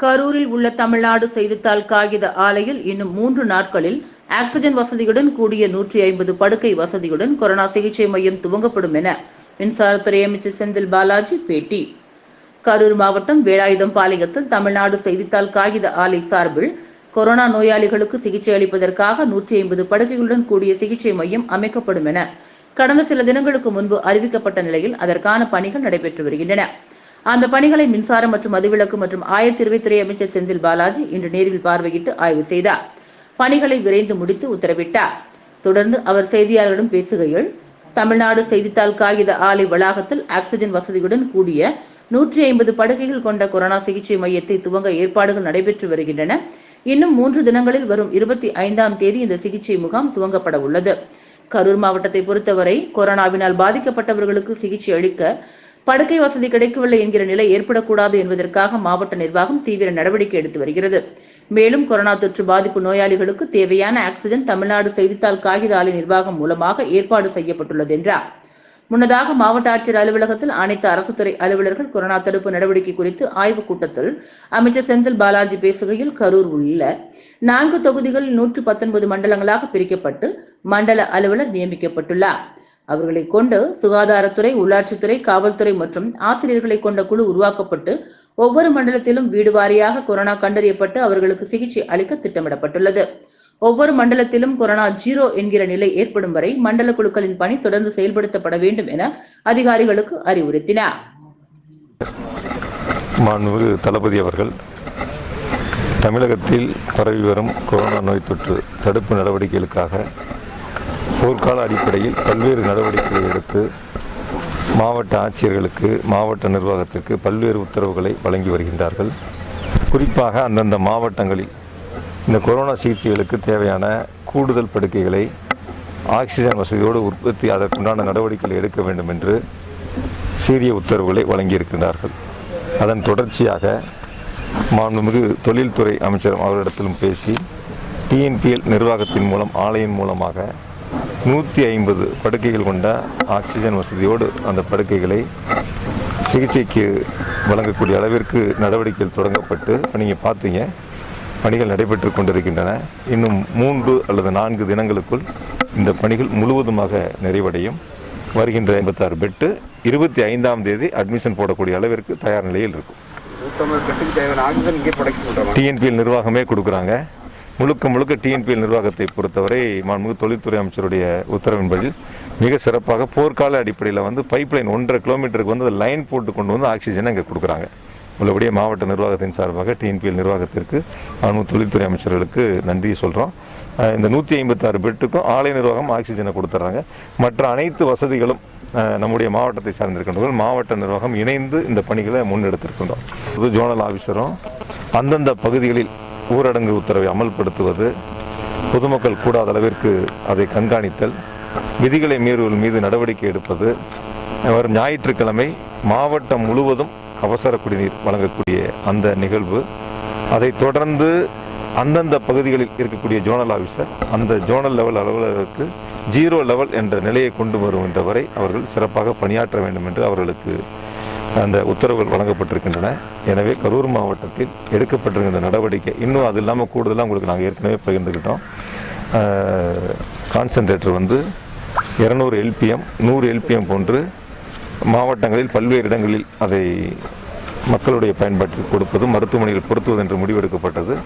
கரூரில் உள்ள தமிழ்நாடு செய்தித்தாள் காகித ஆலையில் இன்னும் மூன்று நாட்களில் ஆக்சிஜன் வசதியுடன் கூடிய நூற்றி ஐம்பது படுக்கை வசதியுடன் கொரோனா சிகிச்சை மையம் துவங்கப்படும் என மின்சாரத்துறை அமைச்சர் செந்தில் பாலாஜி பேட்டி. கரூர் மாவட்டம் வேலாயுதம் பாளையத்தில் தமிழ்நாடு செய்தித்தாள் காகித ஆலை சார்பில் கொரோனா நோயாளிகளுக்கு சிகிச்சை அளிப்பதற்காக நூற்றி ஐம்பது படுக்கைகளுடன் கூடிய சிகிச்சை மையம் அமைக்கப்படும் என கடந்த சில தினங்களுக்கு முன்பு அறிவிக்கப்பட்ட நிலையில் அதற்கான பணிகள் நடைபெற்று வருகின்றன. அந்த பணிகளை மின்சாரம் மற்றும் மதுவிலக்கு மற்றும் ஆயத்தீர்வைத்துறை அமைச்சர் செந்தில் பாலாஜி இன்று நேரில் பார்வையிட்டு ஆய்வு செய்தார். பணிகளை விரைந்து முடித்து உத்தரவிட்டார். தொடர்ந்து அவர் செய்தியாளர்களிடம் பேசுகையில் தமிழ்நாடு செய்தித்தாள் காகித ஆலை வளாகத்தில் ஆக்சிஜன் வசதியுடன் கூடிய நூற்றி ஐம்பது படுக்கைகள் கொண்ட கொரோனா சிகிச்சை மையத்தை துவங்க ஏற்பாடுகள் நடைபெற்று வருகின்றன. இன்னும் மூன்று தினங்களில் வரும் இருபத்தி ஐந்தாம் தேதி இந்த சிகிச்சை முகாம் துவங்கப்பட உள்ளது கரூர் மாவட்டத்தை பொறுத்தவரை கொரோனாவினால் பாதிக்கப்பட்டவர்களுக்கு சிகிச்சை அளிக்க படுக்கை வசதி கிடைக்கவில்லை என்கிற நிலை ஏற்படக்கூடாது என்பதற்காக மாவட்ட நிர்வாகம் தீவிர நடவடிக்கை எடுத்து வருகிறது. மேலும் கொரோனா தொற்று பாதிப்பு நோயாளிகளுக்கு தேவையான ஆக்சிஜன் தமிழ்நாடு செய்தித்தாள் காகித ஆலை நிர்வாகம் மூலமாக ஏற்பாடு செய்யப்பட்டுள்ளது என்றார். முன்னதாக மாவட்ட ஆட்சியர் அலுவலகத்தில் அனைத்து அரசு துறை அலுவலர்கள் கொரோனா தடுப்பு நடவடிக்கை குறித்து ஆய்வுக் கூட்டத்தில் அமைச்சர் செந்தில் பாலாஜி பேசுகையில் கரூர் உள்ள நான்கு தொகுதிகளில் நூற்று பத்தொன்பது மண்டலங்களாக பிரிக்கப்பட்டு மண்டல அலுவலர் நியமிக்கப்பட்டுள்ளார். அவர்களை கொண்டு சுகாதாரத்துறை உள்ளாட்சித்துறை காவல்துறை மற்றும் ஆசிரியர்களை கொண்ட குழு உருவாக்கப்பட்டு ஒவ்வொரு மண்டலத்திலும் வீடு வாரியாக கொரோனா கண்டறியப்பட்டு அவர்களுக்கு சிகிச்சை அளிக்க திட்டமிடப்பட்டுள்ளது. ஒவ்வொரு மண்டலத்திலும் கொரோனா ஜீரோ என்கிற நிலை ஏற்படும் வரை மண்டல குழுக்களின் பணி தொடர்ந்து செயல்படுத்தப்பட வேண்டும் என அதிகாரிகளுக்கு அறிவுறுத்தினார் மாண்புமிகு தளபதி அவர்கள் தமிழகத்தில் பரவி வரும் கொரோனா நோய் தொற்று தடுப்பு நடவடிக்கைகளுக்காக போர்க்கால அடிப்படையில் பல்வேறு நடவடிக்கைகளை எடுத்து மாவட்ட ஆட்சியர்களுக்கு மாவட்ட நிர்வாகத்திற்கு பல்வேறு உத்தரவுகளை வழங்கி வருகின்றார்கள். குறிப்பாக அந்தந்த மாவட்டங்களில் இந்த கொரோனா சிகிச்சைகளுக்கு தேவையான கூடுதல் படுக்கைகளை ஆக்சிஜன் வசதியோடு உற்பத்தி அதற்குண்டான நடவடிக்கைகளை எடுக்க வேண்டும் என்று சீரிய உத்தரவுகளை வழங்கியிருக்கிறார்கள் அதன் தொடர்ச்சியாக மாண்புமிகு தொழில்துறை அமைச்சர் அவரிடத்திலும் பேசி டிஎன்பிஎல் நிர்வாகத்தின் மூலம் ஆலையின் மூலமாக நூற்றி ஐம்பது படுக்கைகள் கொண்ட ஆக்சிஜன் வசதியோடு அந்த படுக்கைகளை சிகிச்சைக்கு வழங்கக்கூடிய அளவிற்கு நடவடிக்கைகள் தொடங்கப்பட்டு இப்போ நீங்கள் பார்த்தீங்க பணிகள் நடைபெற்று கொண்டிருக்கின்றன. இன்னும் மூன்று அல்லது நான்கு தினங்களுக்குள் இந்த பணிகள் முழுவதுமாக நிறைவடையும். வருகின்ற எண்பத்தாறு பெட்டு இருபத்தி ஐந்தாம் தேதி அட்மிஷன் போடக்கூடிய அளவிற்கு தயார் நிலையில் இருக்கும். டிஎன்பிஎல் நிர்வாகமே கொடுக்குறாங்க. முழுக்க முழுக்க டிஎன்பிஎல் நிர்வாகத்தை பொறுத்தவரை மாண்புமிகு தொழில்துறை அமைச்சருடைய உத்தரவின்படி மிக சிறப்பாக போர்க்கால அடிப்படையில் வந்து பைப்லைன் ஒன்றரை கிலோமீட்டருக்கு வந்து லைன் போட்டு கொண்டு வந்து ஆக்சிஜனை இங்கே கொடுக்குறாங்க. உள்ளபடியே மாவட்ட நிர்வாகத்தின் சார்பாக டிஎன்பிஎல் நிர்வாகத்திற்கு மாண்புமிகு தொழில்துறை அமைச்சர்களுக்கு நன்றி சொல்கிறோம் இந்த நூற்றி ஐம்பத்தாறு பெட்டுக்கும் ஆலை நிர்வாகம் ஆக்சிஜனை கொடுத்துட்றாங்க மற்ற அனைத்து வசதிகளும் நம்முடைய மாவட்டத்தை சார்ந்திருக்கின்றவர்கள் மாவட்ட நிர்வாகம் இணைந்து இந்த பணிகளை முன்னெடுத்திருக்கின்றோம். புது ஜோனல் ஆஃபீஸரும் அந்தந்த பகுதிகளில் ஊரடங்கு உத்தரவை அமல்படுத்துவது பொதுமக்கள் கூடாத அளவிற்கு அதை கண்காணித்தல் விதிகளை மீறுவல் மீது நடவடிக்கை எடுப்பது வரும் ஞாயிற்றுக்கிழமை மாவட்டம் முழுவதும் அவசர குடிநீர் வழங்கக்கூடிய அந்த நிகழ்வு. அதை தொடர்ந்து அந்தந்த பகுதிகளில் இருக்கக்கூடிய ஜோனல் ஆஃபீஸர் அந்த ஜோனல் லெவல் அலுவலருக்கு ஜீரோ லெவல் என்ற நிலையை கொண்டு வருகின்ற வரை அவர்கள் சிறப்பாக பணியாற்ற வேண்டும் என்று அவர்களுக்கு அந்த உத்தரவுகள் வழங்கப்பட்டிருக்கின்றன. எனவே கரூர் மாவட்டத்தில் எடுக்கப்பட்டிருக்கின்ற நடவடிக்கை இன்னும் அது இல்லாமல் கூடுதலாக உங்களுக்கு நாங்கள் ஏற்கனவே பகிர்ந்துக்கிட்டோம் கான்சன்ட்ரேட்டர் வந்து இரநூறு எல்பிஎம் நூறு எல்பிஎம் போன்று மாவட்டங்களில் பல்வேறு இடங்களில் அதை மக்களுடைய பயன்பாட்டிற்கு கொடுப்பது மருத்துவமனையில் பொருத்துவது என்று முடிவெடுக்கப்பட்டது.